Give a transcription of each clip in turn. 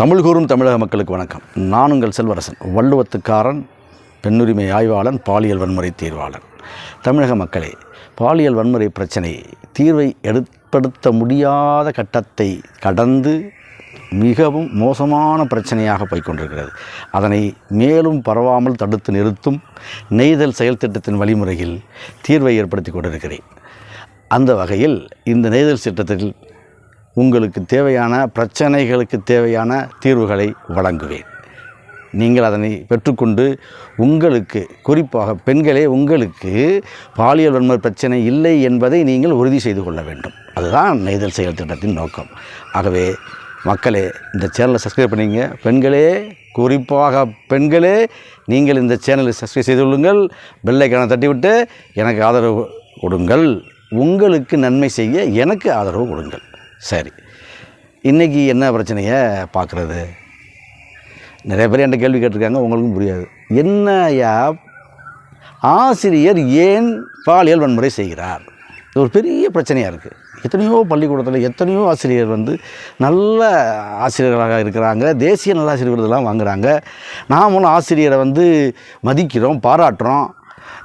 தமிழ் கூறும் தமிழக மக்களுக்கு வணக்கம். நான் உங்கள் செல்வரசன் வள்ளுவத்துக்காரன் பெண்ணுரிமை ஆய்வாளன் பாலியல் வன்முறை தீர்வாளன். தமிழக மக்களே பாலியல் வன்முறை பிரச்சனை தீர்வை ஏற்படுத்த முடியாத கட்டத்தை கடந்து மிகவும் மோசமான பிரச்சனையாக போய்கொண்டிருக்கிறது அதனை மேலும் பரவாமல் தடுத்து நிறுத்தும் நெய்தல் செயல் திட்டத்தின் வழிமுறையில் தீர்வை ஏற்படுத்தி கொண்டிருக்கிறேன். அந்த வகையில் இந்த நெய்தல் திட்டத்தில் உங்களுக்கு தேவையான பிரச்சனைகளுக்கு தேவையான தீர்வுகளை வழங்குவேன். நீங்கள் அதனை பெற்றுக்கொண்டு உங்களுக்கு குறிப்பாக பெண்களே உங்களுக்கு பாலியல் வன்முறை பிரச்சனை இல்லை என்பதை நீங்கள் உறுதி செய்து கொள்ள வேண்டும். அதுதான் நெய்தல் செயல் திட்டத்தின் நோக்கம். ஆகவே மக்களே இந்த சேனலை சப்ஸ்கிரைப் பண்ணிங்க பெண்களே குறிப்பாக பெண்களே நீங்கள் இந்த சேனலை சப்ஸ்கிரைப் செய்து கொள்ளுங்கள். பெல்லைக்கான தட்டிவிட்டு எனக்கு ஆதரவு கொடுங்கள். உங்களுக்கு நன்மை செய்ய எனக்கு ஆதரவு கொடுங்கள். சரி. இன்றைக்கி என்ன பிரச்சனையை பார்க்குறது? நிறைய பேர் என்கிட்ட கேள்வி கேட்டிருக்காங்க உங்களுக்கும் புரியாது. என்னையா ஆசிரியர் ஏன் பாலியல் வன்முறை செய்கிறார்? இது ஒரு பெரிய பிரச்சனையாக இருக்குது எத்தனையோ பள்ளிக்கூடத்தில் எத்தனையோ ஆசிரியர் வந்து நல்ல ஆசிரியர்களாக இருக்கிறாங்க தேசிய நல்ல ஆசிரியர் விருதெல்லாம் வாங்குகிறாங்க நாமளும் ஆசிரியரை வந்து மதிக்கிறோம் பாராட்டுறோம்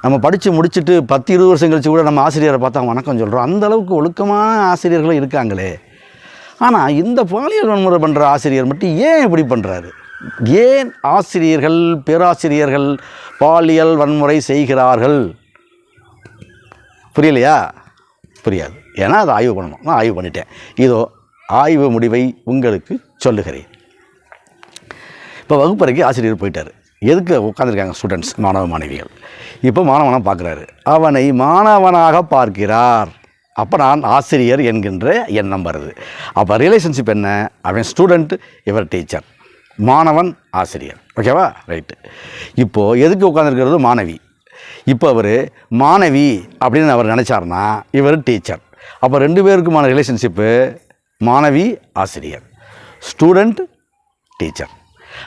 நம்ம படித்து முடிச்சுட்டு பத்து இருபது வருஷம் கழிச்சு கூட நம்ம ஆசிரியரை பார்த்தா வணக்கம் சொல்கிறோம் அந்தளவுக்கு ஒழுக்கமான ஆசிரியர்களும் இருக்காங்களே. ஆனால் இந்த பாலியல் வன்முறை பண்ணுற ஆசிரியர் மட்டும் ஏன் இப்படி பண்ணுறாரு ஏன் ஆசிரியர்கள் பேராசிரியர்கள் பாலியல் வன்முறை செய்கிறார்கள்? புரியலையா? புரியாது. ஏன்னா அதை ஆய்வு பண்ணணும். நான் ஆய்வு பண்ணிட்டேன். இதோ ஆய்வு முடிவை உங்களுக்கு சொல்லுகிறேன். இப்போ வகுப்பறைக்கு ஆசிரியர் போயிட்டார். எதுக்கு உட்காந்துருக்காங்க ஸ்டூடெண்ட்ஸ் மாணவ மாணவிகள்? இப்போ மாணவனாக பார்க்குறாரு. அவனை மாணவனாக பார்க்கிறார். அப்போ நான் ஆசிரியர் என்கின்ற எண்ணம் வருது. அப்போ ரிலேஷன்ஷிப் என்ன? அவன் ஸ்டூடெண்ட் இவர் டீச்சர் மாணவன் ஆசிரியர். ஓகேவா ரைட்டு இப்போது எதுக்கு உட்காந்துருக்கிறது மாணவி. இப்போ அவர் மாணவி அப்படின்னு அவர் நினச்சார்னா இவர் டீச்சர் அப்போ ரெண்டு பேருக்குமான ரிலேஷன்ஷிப்பு மாணவி ஆசிரியர். ஸ்டூடெண்ட் டீச்சர்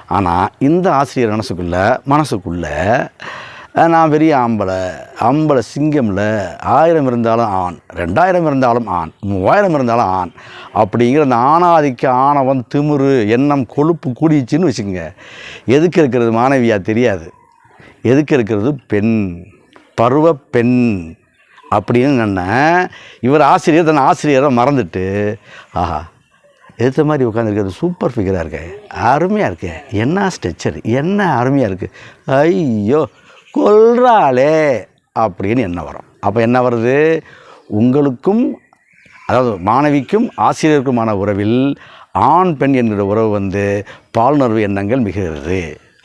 ஆனால் இந்த ஆசிரியர் மனசுக்குள்ள மனசுக்குள்ளே நான் பெரிய ஆம்பளை ஆம்பளை சிங்கம்ல ஆயிரம் இருந்தாலும் ஆண் ரெண்டாயிரம் இருந்தாலும் ஆண் மூவாயிரம் இருந்தாலும் ஆண் அப்படிங்கிற அந்த ஆணாதிக்க ஆணவம் திமிரு எண்ணம் கொழுப்பு கூடிச்சுன்னு வச்சுக்கோங்க. எதுக்கு இருக்கிறது மாணவியாக தெரியாது. எதுக்கு இருக்கிறது பெண் பருவ பெண் அப்படின்னு என்ன இவர் ஆசிரியர் தன் ஆசிரியரை மறந்துட்டு ஆஹா எடுத்த மாதிரி உட்காந்துருக்கிறது சூப்பர் ஃபிகராக இருக்கு. அருமையாக இருக்கு. என்ன ஸ்ட்ரெச்சர் என்ன அருமையாக இருக்குது ஐயோ கொல்றாளே! அப்படின்னு என்ன வரும். அப்போ என்ன வருது? உங்களுக்கும் அதாவது மாணவிக்கும் ஆசிரியருக்குமான உறவில் ஆண் பெண் என்கிற உறவு வந்து பாலுணர்வு எண்ணங்கள் மிகுகிறது.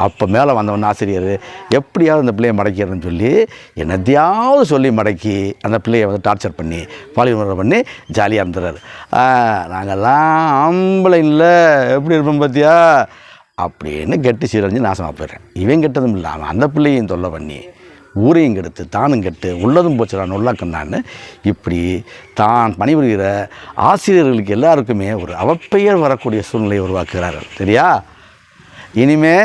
அப்போ மேலே வந்தவன் ஆசிரியர் எப்படியாவது அந்த பிள்ளையை மடக்கிறதுன்னு சொல்லி என்னத்தையாவது சொல்லி மடக்கி அந்த பிள்ளையை வந்து டார்ச்சர் பண்ணி பாலியல் பண்ணி ஜாலியாக இருந்துறாரு நாங்கள்லாம் ஆம்பளை இல்லை எப்படி இருப்போம் பார்த்தியா அப்படின்னு கெட்டு சீரழிஞ்சு நாசமாக போயிடுறேன். இவன் கெட்டதும் இல்லாமல் அந்த பிள்ளையும் தொல்லை பண்ணி ஊரையும் கெடுத்து தானும் கெட்டு உள்ளதும் போச்சுடா நொல்லாக்கண்ணான்னு இப்படி தான் பணிபுரிகிற ஆசிரியர்களுக்கு எல்லாருக்குமே ஒரு அவப்பெயர் வரக்கூடிய சூழ்நிலையை உருவாக்குகிறார்கள். சரியா? இனிமே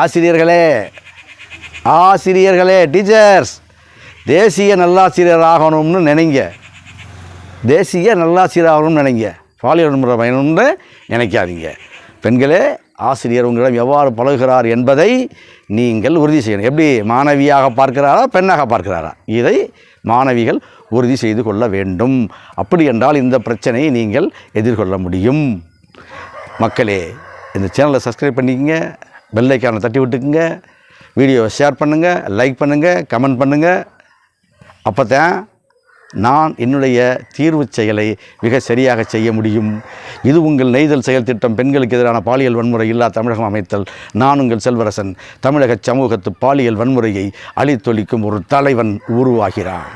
ஆசிரியர்களே ஆசிரியர்களே டீச்சர்ஸ் தேசிய நல்லாசிரியர் ஆகணும்னு நினைங்க. தேசிய நல்லாசிரியர் ஆகணும்னு நினைங்க. பாலியல் முறை பயணம்னு நினைக்காதீங்க. பெண்களே ஆசிரியர் உங்களிடம் எவ்வாறு பழகுகிறார் என்பதை நீங்கள் உறுதி செய்யணும். எப்படி? மாணவியாக பார்க்கிறாரா பெண்ணாக பார்க்கிறாரா? இதை மாணவிகள் உறுதி செய்து கொள்ள வேண்டும். அப்படி என்றால் இந்த பிரச்சனையை நீங்கள் எதிர்கொள்ள முடியும். மக்களே இந்த சேனலை சப்ஸ்கிரைப் பண்ணிக்கங்க. பெல் ஐக்கானை தட்டி விட்டுக்குங்க. வீடியோவை ஷேர் பண்ணுங்கள் லைக் பண்ணுங்கள் கமெண்ட் பண்ணுங்கள் அப்போ தான் நான் என்னுடைய தீர்வு செயலை மிக சரியாக செய்ய முடியும். இது உங்கள் நெய்தல் செயல் திட்டம் பெண்களுக்கு எதிரான பாலியல் வன்முறை இல்லா தமிழகம் அமைத்தல். நான் உங்கள் செல்வரசன் தமிழக சமூகத்து பாலியல் வன்முறையை அழித்தொழிக்கும் ஒரு தலைவன் உருவாகிறான்.